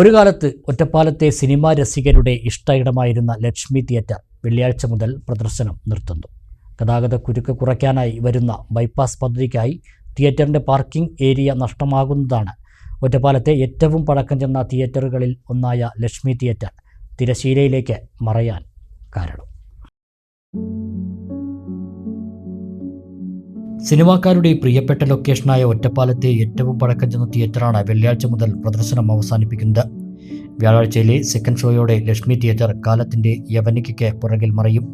ഒരു കാലത്ത് ഒറ്റപ്പാലത്തെ സിനിമാ രസികരുടെ ഇഷ്ട ഇടമായിരുന്ന ലക്ഷ്മി തിയേറ്റർ വെള്ളിയാഴ്ച മുതൽ പ്രദർശനം നിർത്തുന്നു. ഗതാഗത കുരുക്ക് കുറയ്ക്കാനായി വരുന്ന ബൈപ്പാസ് പദ്ധതിക്കായി തിയേറ്ററിന്റെ പാർക്കിംഗ് ഏരിയ നഷ്ടമാകുന്നതാണ് ഒറ്റപ്പാലത്തെ ഏറ്റവും പഴക്കം ചെന്ന തിയേറ്ററുകളിൽ ഒന്നായ ലക്ഷ്മി തിയേറ്റർ തിരശീലയിലേക്ക് മറയാൻ കാരണം. സിനിമാക്കാരുടെ പ്രിയപ്പെട്ട ലൊക്കേഷനായ ഒറ്റപ്പാലത്തെ ഏറ്റവും പഴക്കം ചെന്ന തിയേറ്ററാണ് വെള്ളിയാഴ്ച മുതൽ പ്രദർശനം അവസാനിപ്പിക്കുന്നത്. വ്യാഴാഴ്ചയിലെ സെക്കൻഡ് ഷോയോടെ ലക്ഷ്മി തിയേറ്റർ കാലത്തിന്റെ യവനികയ്ക്ക് പുറകിൽ മറയും.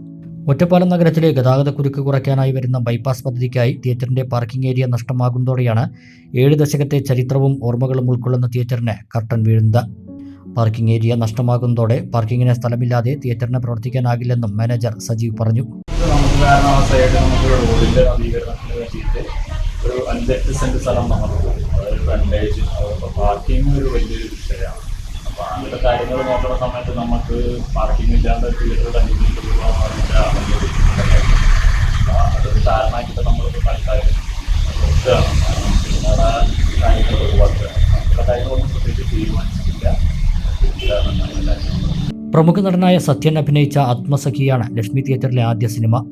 ഒറ്റപ്പാലം നഗരത്തിലെ ഗതാഗത കുരുക്ക് കുറയ്ക്കാനായി വരുന്ന ബൈപ്പാസ് പദ്ധതിക്കായി തിയേറ്ററിന്റെ പാർക്കിംഗ് ഏരിയ നഷ്ടമാകുന്നതോടെയാണ് ഏഴ് ദശകത്തെ ചരിത്രവും ഓർമ്മകളും ഉൾക്കൊള്ളുന്ന തിയേറ്ററിന് കർട്ടൻ വീഴുന്നത്. പാർക്കിംഗ് ഏരിയ നഷ്ടമാകുന്നതോടെ പാർക്കിങ്ങിന് സ്ഥലമില്ലാതെ തിയേറ്ററിന് പ്രവർത്തിക്കാനാകില്ലെന്നും മാനേജർ സജീവ് പറഞ്ഞു. അപ്പോൾ അങ്ങനത്തെ കാര്യങ്ങൾ നോക്കുന്ന സമയത്ത് നമുക്ക് പാർക്കിംഗ് ഇല്ലാണ്ട് തിയേറ്റർ കണ്ടിന്യൂ പോകാൻ അതൊരു കാരണമാക്കിയിട്ട് നമ്മളിപ്പോൾ തൽക്കാലം പ്രമുഖ നടനായ സത്യൻ അഭിനയിച്ച ആത്മസഖിയാണ് ലക്ഷ്മി തിയേറ്ററിലെ ആദ്യ സിനിമ.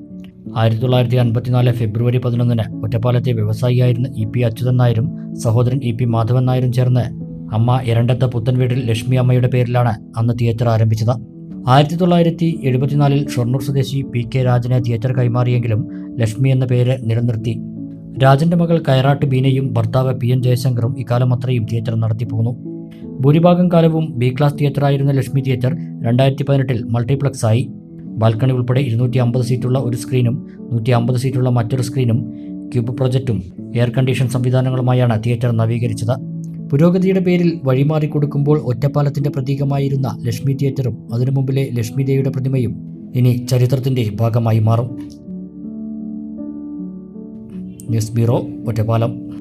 ആയിരത്തി തൊള്ളായിരത്തി അൻപത്തിനാല് ഫെബ്രുവരി പതിനൊന്നിന് ഒറ്റപ്പാലത്തെ വ്യവസായിയായിരുന്ന ഇ പി അച്യുതൻ നായരും സഹോദരൻ ഇ പി മാധവൻ നായരും ചേർന്ന് അമ്മ ഇരണ്ടത്തെ പുത്തൻ വീട്ടിൽ ലക്ഷ്മി അമ്മയുടെ പേരിലാണ് അന്ന് തിയേറ്റർ ആരംഭിച്ചത്. ആയിരത്തി തൊള്ളായിരത്തി എഴുപത്തിനാലിൽ ഷൊർണൂർ സ്വദേശി പി കെ രാജനെ തിയേറ്റർ കൈമാറിയെങ്കിലും ലക്ഷ്മി എന്ന പേര് നിലനിർത്തി. രാജന്റെ മകൾ കയറാട്ട് ബീനയും ഭർത്താവ് പി എൻ ജയശങ്കറും ഇക്കാലം അത്രയും തിയേറ്റർ നടത്തിപ്പോന്നു. ഭൂരിഭാഗം കാലവും ബി ക്ലാസ് തിയേറ്ററായിരുന്ന ലക്ഷ്മി തിയേറ്റർ രണ്ടായിരത്തി പതിനെട്ടിൽ മൾട്ടിപ്ലക്സ് ആയി ബാൽക്കണി ഉൾപ്പെടെ ഇരുന്നൂറ്റി അമ്പത് സീറ്റുള്ള ഒരു സ്ക്രീനും നൂറ്റി അമ്പത് സീറ്റുള്ള മറ്റൊരു സ്ക്രീനും ക്യൂബ് പ്രൊജക്റ്റും എയർ കണ്ടീഷൻ സംവിധാനങ്ങളുമായാണ് തിയേറ്റർ നവീകരിച്ചത്. പുരോഗതിയുടെ പേരിൽ വഴിമാറി കൊടുക്കുമ്പോൾ ഒറ്റപ്പാലത്തിന്റെ പ്രതീകമായിരുന്ന ലക്ഷ്മി തിയേറ്ററും അതിനു മുമ്പിലെ ലക്ഷ്മി ദേവിയുടെ പ്രതിമയും ഇനി ചരിത്രത്തിന്റെ ഭാഗമായി മാറും. News bureau Ottapalam.